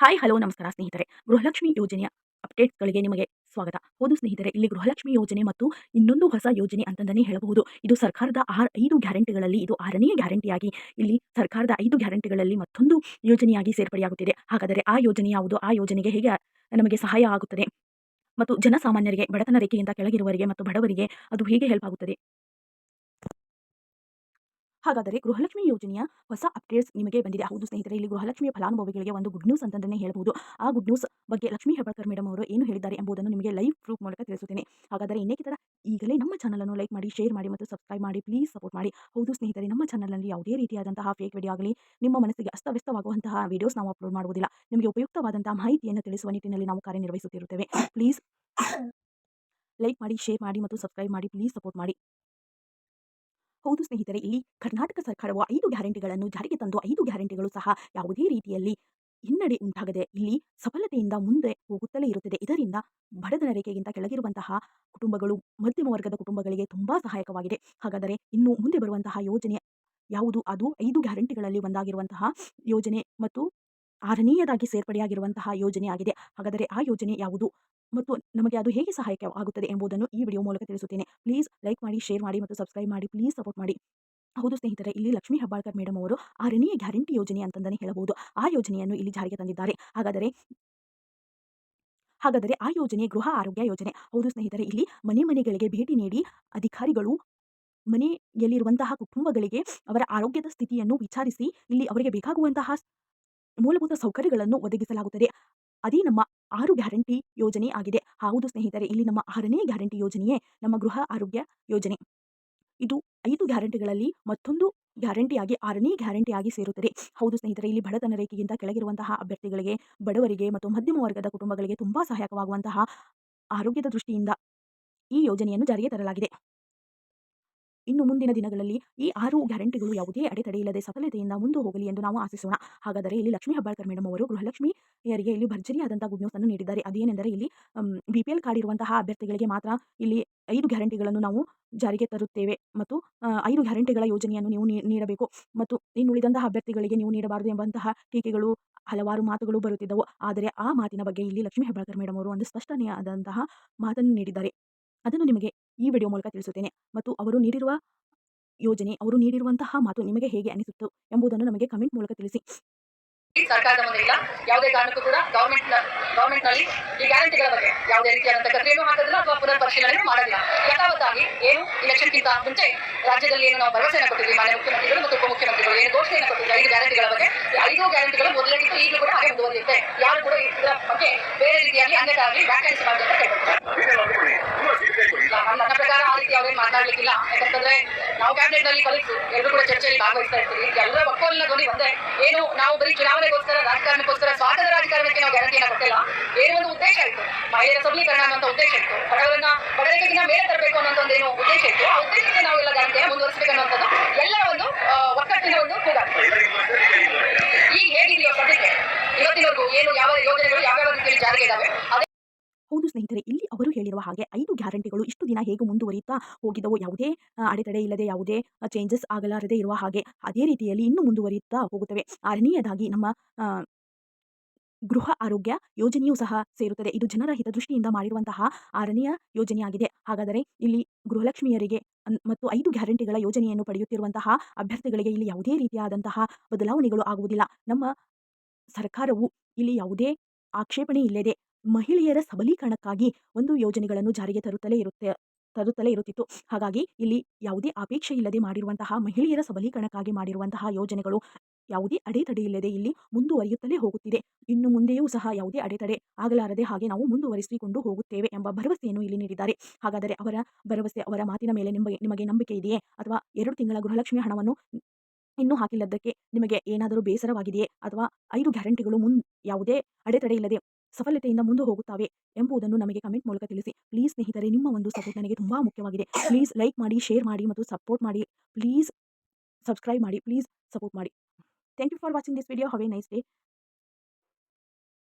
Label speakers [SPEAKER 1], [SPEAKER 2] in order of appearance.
[SPEAKER 1] Hi hello ನಮಸ್ಕಾರ ಸ್ನೇಹಿತರೆ. ಗೃಹಲಕ್ಷ್ಮಿ ಯೋಜನೆಯ ಅಪ್ಡೇಟ್ಗಳಿಗೆ ನಿಮಗೆ ಸ್ವಾಗತ. ಹೌದು ಸ್ನೇಹಿತರೆ, ಇಲ್ಲಿ ಗೃಹಲಕ್ಷ್ಮಿ ಯೋಜನೆ ಮತ್ತು ಇನ್ನೊಂದು ಹೊಸ ಯೋಜನೆ ಅಂತಂದನೇ ಹೇಳಬಹುದು. ಇದು ಸರ್ಕಾರದ ಆರ್ ಐದು ಗ್ಯಾರಂಟಿಗಳಲ್ಲಿ, ಇದು ಆರನೇ ಗ್ಯಾರಂಟಿಯಾಗಿ ಇಲ್ಲಿ ಸರ್ಕಾರದ ಐದು ಗ್ಯಾರಂಟಿಗಳಲ್ಲಿ ಮತ್ತೊಂದು ಯೋಜನೆಯಾಗಿ ಸೇರ್ಪಡೆಯಾಗುತ್ತಿದೆ. ಹಾಗಾದರೆ ಆ ಯೋಜನೆ ಯಾವುದು? ಆ ಯೋಜನೆಗೆ ಹೇಗೆ ನಮಗೆ ಸಹಾಯ ಆಗುತ್ತದೆ? ಮತ್ತು ಜನಸಾಮಾನ್ಯರಿಗೆ, ಬಡತನ ರೇಖೆಯಿಂದ ಕೆಳಗಿರುವವರಿಗೆ ಮತ್ತು ಬಡವರಿಗೆ ಅದು ಹೇಗೆ ಹೆಲ್ಪ್ ಆಗುತ್ತದೆ? ಹಾಗಾದರೆ ಗೃಹಲಕ್ಷ್ಮಿ ಯೋಜನೆಯ ಹೊಸ ಅಪ್ಡೇಟ್ಸ್ ನಿಮಗೆ ಬಂದಿದೆ. ಹೌದು ಸ್ನೇಹಿತರೆ, ಇಲ್ಲಿ ಗೃಹಲಕ್ಷ್ಮಿಯ ಫಲಾನುಭವಿಗಳಿಗೆ ಒಂದು ಗುಡ್ ನ್ಯೂಸ್ ಅಂತಂದೇ ಹೇಳಬಹುದು. ಆ ಗುಡ್ ನ್ಯೂಸ್ ಬಗ್ಗೆ ಲಕ್ಷ್ಮಿ ಹೆಬ್ಬಾಳ್ಕರ್ ಮೇಡಮ್ ಅವರು ಏನು ಹೇಳಿದ್ದಾರೆ ಎಂಬುದನ್ನು ನಿಮಗೆ ಲೈವ್ ಪ್ರೂಫ್ ಮೂಲಕ ತಿಳಿಸುತ್ತೇನೆ. ಹಾಗಾದರೆ ಇನ್ನೇಕೆ ಥರ ಈಗಲೇ ನಮ್ಮ ಚಾನಲನ್ನು ಲೈಕ್ ಮಾಡಿ ಶೇರ್ ಮಾಡಿ ಮತ್ತು ಸಬ್ಸ್ಕ್ರೈಬ್ ಮಾಡಿ ಪ್ಲೀಸ್ ಸಪೋರ್ಟ್ ಮಾಡಿ. ಹೌದು ಸ್ನೇಹಿತರೆ, ನಮ್ಮ ಚಾನಲ್ನಲ್ಲಿ ಯಾವುದೇ ರೀತಿಯಾದಂತಹ ಫೇಕ್ ವಿಡಿಯೋ ಆಗಲಿ, ನಿಮ್ಮ ಮನಸ್ಸಿಗೆ ಅಸ್ತವ್ಯಸ್ತವಾಗುವಂತಹ ವಿಡಿಯೋಸ್ ನಾವು ಅಪ್ಲೋಡ್ ಮಾಡುವುದಿಲ್ಲ. ನಿಮಗೆ ಉಪಯುಕ್ತವಾದಂತಹ ಮಾಹಿತಿಯನ್ನು ತಿಳಿಸುವ ನಿಟ್ಟಿನಲ್ಲಿ ನಾವು ಕಾರ್ಯನಿರ್ವಹಿಸುತ್ತಿರುತ್ತೇವೆ. ಪ್ಲೀಸ್ ಲೈಕ್ ಮಾಡಿ ಶೇರ್ ಮಾಡಿ ಮತ್ತು ಸಬ್ಸ್ಕ್ರೈಬ್ ಮಾಡಿ ಪ್ಲೀಸ್ ಸಪೋರ್ಟ್ ಮಾಡಿ. ಹೌದು ಸ್ನೇಹಿತರೆ, ಇಲ್ಲಿ ಕರ್ನಾಟಕ ಸರ್ಕಾರವು ಐದು ಗ್ಯಾರಂಟಿಗಳನ್ನು ಜಾರಿಗೆ ತಂದು ಐದು ಗ್ಯಾರಂಟಿಗಳು ಸಹ ಯಾವುದೇ ರೀತಿಯಲ್ಲಿ ಹಿನ್ನಡೆ ಉಂಟಾಗದೆ ಇಲ್ಲಿ ಸಫಲತೆಯಿಂದ ಮುಂದೆ ಹೋಗುತ್ತಲೇ ಇರುತ್ತದೆ. ಇದರಿಂದ ಬಡತನ ರೇಖೆಗಿಂತ ಕೆಳಗಿರುವಂತಹ ಕುಟುಂಬಗಳು, ಮಧ್ಯಮ ವರ್ಗದ ಕುಟುಂಬಗಳಿಗೆ ತುಂಬಾ ಸಹಾಯಕವಾಗಿದೆ. ಹಾಗಾದರೆ ಇನ್ನು ಮುಂದೆ ಬರುವಂತಹ ಯೋಜನೆ ಯಾವುದು? ಅದು ಐದು ಗ್ಯಾರಂಟಿಗಳಲ್ಲಿ ಒಂದಾಗಿರುವಂತಹ ಯೋಜನೆ ಮತ್ತು ಆರನೇಯದಾಗಿ ಸೇರ್ಪಡೆಯಾಗಿರುವಂತಹ ಯೋಜನೆ ಆಗಿದೆ ಹಾಗಾದರೆ ಆ ಯೋಜನೆ ಯಾವುದು? ಮತ್ತು ನಮಗೆ ಅದು ಹೇಗೆ ಸಹಾಯಕ ಆಗುತ್ತದೆ ಎಂಬುದನ್ನು ಈ ವಿಡಿಯೋ ಮೂಲಕ ತಿಳಿಸುತ್ತೇನೆ. ಪ್ಲೀಸ್ ಲೈಕ್ ಮಾಡಿ, ಶೇರ್ ಮಾಡಿ ಮತ್ತು ಸಬ್ಸ್ಕ್ರೈಬ್ ಮಾಡಿ. ಪ್ಲೀಸ್ ಸಪೋರ್ಟ್ ಮಾಡಿ. ಹೌದು ಸ್ನೇಹಿತರೆ, ಇಲ್ಲಿ ಲಕ್ಷ್ಮೀ ಹೆಬ್ಬಾಳ್ಕರ್ ಮೇಡಮ್ ಅವರು ಆರನೇ ಗ್ಯಾರಂಟಿ ಯೋಜನೆ ಅಂತಂದನೆ ಹೇಳಬಹುದು. ಆ ಯೋಜನೆಯನ್ನು ಇಲ್ಲಿ ಜಾರಿಗೆ ತಂದಿದ್ದಾರೆ. ಹಾಗಾದರೆ ಹಾಗಾದರೆ ಆ ಯೋಜನೆ ಗೃಹ ಆರೋಗ್ಯ ಯೋಜನೆ. ಹೌದು ಸ್ನೇಹಿತರೆ, ಇಲ್ಲಿ ಮನೆ ಮನೆಗಳಿಗೆ ಭೇಟಿ ನೀಡಿ ಅಧಿಕಾರಿಗಳು ಮನೆಯಲ್ಲಿರುವಂತಹ ಕುಟುಂಬಗಳಿಗೆ ಅವರ ಆರೋಗ್ಯದ ಸ್ಥಿತಿಯನ್ನು ವಿಚಾರಿಸಿ, ಇಲ್ಲಿ ಅವರಿಗೆ ಬೇಕಾಗುವಂತಹ ಮೂಲಭೂತ ಸೌಕರ್ಯಗಳನ್ನು ಒದಗಿಸಲಾಗುತ್ತದೆ. ಅದೇ ನಮ್ಮ ಆರು ಗ್ಯಾರಂಟಿ ಯೋಜನೆ ಆಗಿದೆ. ಹೌದು ಸ್ನೇಹಿತರೆ, ಇಲ್ಲಿ ನಮ್ಮ ಆರನೇ ಗ್ಯಾರಂಟಿ ಯೋಜನೆಯೇ ನಮ್ಮ ಗೃಹ ಆರೋಗ್ಯ ಯೋಜನೆ. ಇದು ಐದು ಗ್ಯಾರಂಟಿಗಳಲ್ಲಿ ಮತ್ತೊಂದು ಗ್ಯಾರಂಟಿಯಾಗಿ ಆರನೇ ಗ್ಯಾರಂಟಿಯಾಗಿ ಸೇರುತ್ತದೆ. ಹೌದು ಸ್ನೇಹಿತರೆ, ಇಲ್ಲಿ ಬಡತನ ರೇಖೆಗಿಂತ ಕೆಳಗಿರುವಂತಹ ಅಭ್ಯರ್ಥಿಗಳಿಗೆ, ಬಡವರಿಗೆ ಮತ್ತು ಮಧ್ಯಮ ವರ್ಗದ ಕುಟುಂಬಗಳಿಗೆ ತುಂಬಾ ಸಹಾಯಕವಾಗುವಂತಹ ಆರೋಗ್ಯದ ದೃಷ್ಟಿಯಿಂದ ಈ ಯೋಜನೆಯನ್ನು ಜಾರಿಗೆ ತರಲಾಗಿದೆ. ಇನ್ನು ಮುಂದಿನ ದಿನಗಳಲ್ಲಿ ಈ ಆರು ಗ್ಯಾರಂಟಿಗಳು ಯಾವುದೇ ಅಡೆತಡೆಯಿಲ್ಲದೆ ಸಫಲತೆಯಿಂದ ಮುಂದೆ ಹೋಗಲಿ ಎಂದು ನಾವು ಆಶಿಸೋಣ. ಹಾಗಾದರೆ ಇಲ್ಲಿ ಲಕ್ಷ್ಮೀ ಹಬ್ಬಾಳ್ಕರ್ ಮೇಡಮ್ ಅವರು ಗೃಹಲಕ್ಷ್ಮಿಯರಿಗೆ ಇಲ್ಲಿ ಭರ್ಜರಿಯಾದಂತಹ ಗುಡ್ ನ್ಯೂಸ್ ಅನ್ನು ನೀಡಿದ್ದಾರೆ. ಅದೇನೆಂದರೆ ಇಲ್ಲಿ ಬಿ ಪಿ ಎಲ್ ಕಾರ್ಡ್ ಇರುವಂತಹ ಅಭ್ಯರ್ಥಿಗಳಿಗೆ ಮಾತ್ರ ಇಲ್ಲಿ ಐದು ಗ್ಯಾರಂಟಿಗಳನ್ನು ನಾವು ಜಾರಿಗೆ ತರುತ್ತೇವೆ ಮತ್ತು ಐದು ಗ್ಯಾರಂಟಿಗಳ ಯೋಜನೆಯನ್ನು ನೀವು ನೀಡಬೇಕು ಮತ್ತು ಇನ್ನುಳಿದಂತಹ ಅಭ್ಯರ್ಥಿಗಳಿಗೆ ನೀವು ನೀಡಬಾರದು ಎಂಬಂತಹ ಟೀಕೆಗಳು, ಹಲವಾರು ಮಾತುಗಳು ಬರುತ್ತಿದ್ದವು. ಆದರೆ ಆ ಮಾತಿನ ಬಗ್ಗೆ ಇಲ್ಲಿ ಲಕ್ಷ್ಮೀ ಹೆಬ್ಬಾಳ್ಕರ್ ಮೇಡಮ್ ಅವರು ಒಂದು ಸ್ಪಷ್ಟನೆಯಾದಂತಹ ಮಾತನ್ನು ನೀಡಿದ್ದಾರೆ. ಅದನ್ನು ನಿಮಗೆ ಈ ವಿಡಿಯೋ ಮೂಲಕ ತಿಳಿಸುತ್ತೇನೆ. ಮತ್ತು ಅವರು ನೀಡಿರುವ ಯೋಜನೆ ಅವರು ನೀಡಿರುವಂತಹ ಮಾತು ನಿಮಗೆ ಹೇಗೆ ಅನಿಸುತ್ತು ಎಂಬುದನ್ನು ನಮಗೆ ಕಮೆಂಟ್ ಮೂಲಕ ತಿಳಿಸಿ.
[SPEAKER 2] ಸರ್ಕಾರದ ಮುಂದೆ ಇಲ್ಲ. ಯಾವುದೇ ಕಾರಣಕ್ಕೂ ಕೂಡ ಗೌರ್ಮೆಂಟ್ ಗವರ್ಮೆಂಟ್ನಲ್ಲಿ ಈ ಗ್ಯಾರಂಟಿಗಳ ಬಗ್ಗೆ ಯಾವುದೇ ರೀತಿಯಾದಂತಹ ಕಥೆಯನ್ನು ಹಾಕೋದಿಲ್ಲ ಅಥವಾ ಪುನರ್ ಪರಿಶೀಲನೆ ಮಾಡೋದಿಲ್ಲ. ಯಥಾವತ್ತಾಗಿ ಏನು ಇಲೆಕ್ಷನ್ಗಿಂತ ಮುಂಚೆ ರಾಜ್ಯದಲ್ಲಿ ಏನು ನಾವು ಭರವಸೆಯನ್ನು ಕೊಟ್ಟಿದ್ವಿ ಮಾನ್ಯ ಮುಖ್ಯಮಂತ್ರಿಗಳು ಮತ್ತು ಉಪಮುಖ್ಯಮಂತ್ರಿಗಳು ಏನು ಘೋಷಣೆಯನ್ನು ಕೊಟ್ಟಿದ್ವಿ ಐದು ಗ್ಯಾರಂಟಿಗಳ ಬಗ್ಗೆ. ಐದು ಗ್ಯಾರಂಟಿಗಳು ಮೊದಲಿಗಿಂತ ಈಗಲೂ ಕೂಡ ಹಾಗೆ ಮುಂದುವರಿಯುತ್ತೆ. ಯಾರು ಕೂಡ ಇದರ ಬಗ್ಗೆ ಬೇರೆ ರೀತಿಯಾಗಿ ಅನ್ಯತಾ ಆಗಲಿ ವ್ಯಾಖ್ಯಾನಿಸಬಾರದು ಅಂತ ಇಲ್ಲ, ಪ್ರಕಾರ ಆ ರೀತಿ ಅವ್ರೇನು ಮಾತಾಡ್ಲಿಕ್ಕಿಲ್ಲ. ಯಾಕಂತಂದ್ರೆ ನಾವು ಕ್ಯಾಬಿನೆಟ್ನಲ್ಲಿ ಕಲಿತು ಎಲ್ಲರೂ ಕೂಡ ಚರ್ಚೆಯಲ್ಲಿ ಭಾಗವಹಿಸ್ತಾ ಇರ್ತೀವಿ. ಎಲ್ಲರ ಒಕ್ಕೊಲಿನ ಧ್ವನಿ ಒಂದೇ ಏನು ನಾವು ಬರೀ ಚುನಾವಣೆಗೋಸ್ಕರ ರಾಜಕಾರಣಕ್ಕೋಸ್ಕರ ಸ್ವಾತಂತ್ರ್ಯ ರಾಜಕಾರಣಕ್ಕೆ ನಾವು ಗ್ಯಾರಂಟಿಯನ್ನು ಕೊಟ್ಟಿಲ್ಲ. ಏನೋ ಒಂದು ಉದ್ದೇಶ ಇತ್ತು. ಮಹಿಳೆಯರ ಸಬಲೀಕರಣ ಅನ್ನೋ ಉದ್ದೇಶ ಇತ್ತು. ಬಡವರನ್ನ ಬಡವರಿಗಿಂತ ಮೇಲೆ ತರಬೇಕು ಅನ್ನೋ ಒಂದು ಏನು ಉದ್ದೇಶ ಇತ್ತು. ಆ ಉದ್ದೇಶಕ್ಕೆ ನಾವು ಎಲ್ಲ ಗ್ಯಾರಂಟಿಯನ್ನು ಮುಂದುವರಿಸಬೇಕು ಅನ್ನೋಂಥದ್ದು ಎಲ್ಲ ಒಂದು ಒಕ್ಕಟ್ಟಿನ ಒಂದು ಕೂಡ ಈಗ ಹೇಗಿದೆಯೋ ಸದ್ಯಕ್ಕೆ? ಇವತ್ತಿನವರೆಗೂ ಏನು ಯಾವ ಯೋಜನೆಗಳು ಯಾವ್ಯಾವ ರೀತಿಯಲ್ಲಿ ಜಾರಿಗೆ ಇದಾವೆ?
[SPEAKER 1] ಹೌದು ಸ್ನೇಹಿತರೆ ಹೇಳಿರುವ ಹಾಗೆ ಐದು ಗ್ಯಾರಂಟಿಗಳು ಇಷ್ಟು ದಿನ ಹೇಗೆ ಮುಂದುವರಿಯುತ್ತಾ ಹೋಗಿದ್ದವು ಯಾವುದೇ ಅಡೆತಡೆ ಇಲ್ಲದೆ ಯಾವುದೇ ಚೇಂಜಸ್ ಆಗಲಾರದೆ ಇರುವ ಹಾಗೆ ಅದೇ ರೀತಿಯಲ್ಲಿ ಇನ್ನು ಮುಂದುವರಿಯುತ್ತಾ ಹೋಗುತ್ತವೆ. ಆರನೆಯದಾಗಿ ನಮ್ಮ ಗೃಹ ಆರೋಗ್ಯ ಯೋಜನೆಯೂ ಸಹ ಸೇರುತ್ತದೆ. ಇದು ಜನರ ಹಿತದೃಷ್ಟಿಯಿಂದ ಮಾಡಿರುವಂತಹ ಆರನೆಯ ಯೋಜನೆಯಾಗಿದೆ. ಹಾಗಾದರೆ ಇಲ್ಲಿ ಗೃಹಲಕ್ಷ್ಮಿಯರಿಗೆ ಮತ್ತು ಐದು ಗ್ಯಾರಂಟಿಗಳ ಯೋಜನೆಯನ್ನು ಪಡೆಯುತ್ತಿರುವಂತಹ ಅಭ್ಯರ್ಥಿಗಳಿಗೆ ಇಲ್ಲಿ ಯಾವುದೇ ರೀತಿಯಾದಂತಹ ಬದಲಾವಣೆಗಳು ಆಗುವುದಿಲ್ಲ. ನಮ್ಮ ಸರ್ಕಾರವು ಇಲ್ಲಿ ಯಾವುದೇ ಆಕ್ಷೇಪಣೆ ಇಲ್ಲದೆ ಮಹಿಳೆಯರ ಸಬಲೀಕರಣಕ್ಕಾಗಿ ಒಂದು ಯೋಜನೆಗಳನ್ನು ಜಾರಿಗೆ ತರುತ್ತಲೇ ಇರುತ್ತೆ, ತರುತ್ತಲೇ ಇರುತ್ತಿತ್ತು. ಹಾಗಾಗಿ ಇಲ್ಲಿ ಯಾವುದೇ ಅಪೇಕ್ಷೆ ಇಲ್ಲದೆ ಮಾಡಿರುವಂತಹ, ಮಹಿಳೆಯರ ಸಬಲೀಕರಣಕ್ಕಾಗಿ ಮಾಡಿರುವಂತಹ ಯೋಜನೆಗಳು ಯಾವುದೇ ಅಡೆತಡೆ ಇಲ್ಲದೆ ಇಲ್ಲಿ ಮುಂದುವರಿಯುತ್ತಲೇ ಹೋಗುತ್ತಿದೆ. ಇನ್ನು ಮುಂದೆಯೂ ಸಹ ಯಾವುದೇ ಅಡೆತಡೆ ಆಗಲಾರದೆ ಹಾಗೆ ನಾವು ಮುಂದುವರಿಸಿಕೊಂಡು ಹೋಗುತ್ತೇವೆ ಎಂಬ ಭರವಸೆಯನ್ನು ಇಲ್ಲಿ ನೀಡಿದ್ದಾರೆ. ಹಾಗಾದರೆ ಅವರ ಭರವಸೆ, ಅವರ ಮಾತಿನ ಮೇಲೆ ನಿಮಗೆ ನಿಮಗೆ ನಂಬಿಕೆ ಇದೆಯೇ? ಅಥವಾ ಎರಡು ತಿಂಗಳ ಗೃಹಲಕ್ಷ್ಮಿ ಹಣವನ್ನು ಇನ್ನೂ ಹಾಕಿಲ್ಲದಕ್ಕೆ ನಿಮಗೆ ಏನಾದರೂ ಬೇಸರವಾಗಿದೆಯೇ? ಅಥವಾ ಐದು ಗ್ಯಾರಂಟಿಗಳು ಮುನ್ ಯಾವುದೇ ಅಡೆತಡೆ ಇಲ್ಲದೆ ಸಫಲತೆಯಿಂದ ಮುಂದೆ ಹೋಗುತ್ತವೆ ಎಂಬುದನ್ನು ನಮಗೆ ಕಮೆಂಟ್ ಮೂಲಕ ತಿಳಿಸಿ. ಪ್ಲೀಸ್ ಸ್ನೇಹಿತರೆ, ನಿಮ್ಮ ಒಂದು ಸಪೋರ್ಟ್ ನನಗೆ ತುಂಬಾ ಮುಖ್ಯವಾಗಿದೆ. ಪ್ಲೀಸ್ ಲೈಕ್ ಮಾಡಿ ಶೇರ್ ಮಾಡಿ ಮತ್ತು ಸಪೋರ್ಟ್ ಮಾಡಿ. ಪ್ಲೀಸ್ ಸಬ್ಸ್ಕ್ರೈಬ್ ಮಾಡಿ. ಪ್ಲೀಸ್ ಸಪೋರ್ಟ್ ಮಾಡಿ. Thank you for watching this video have nice day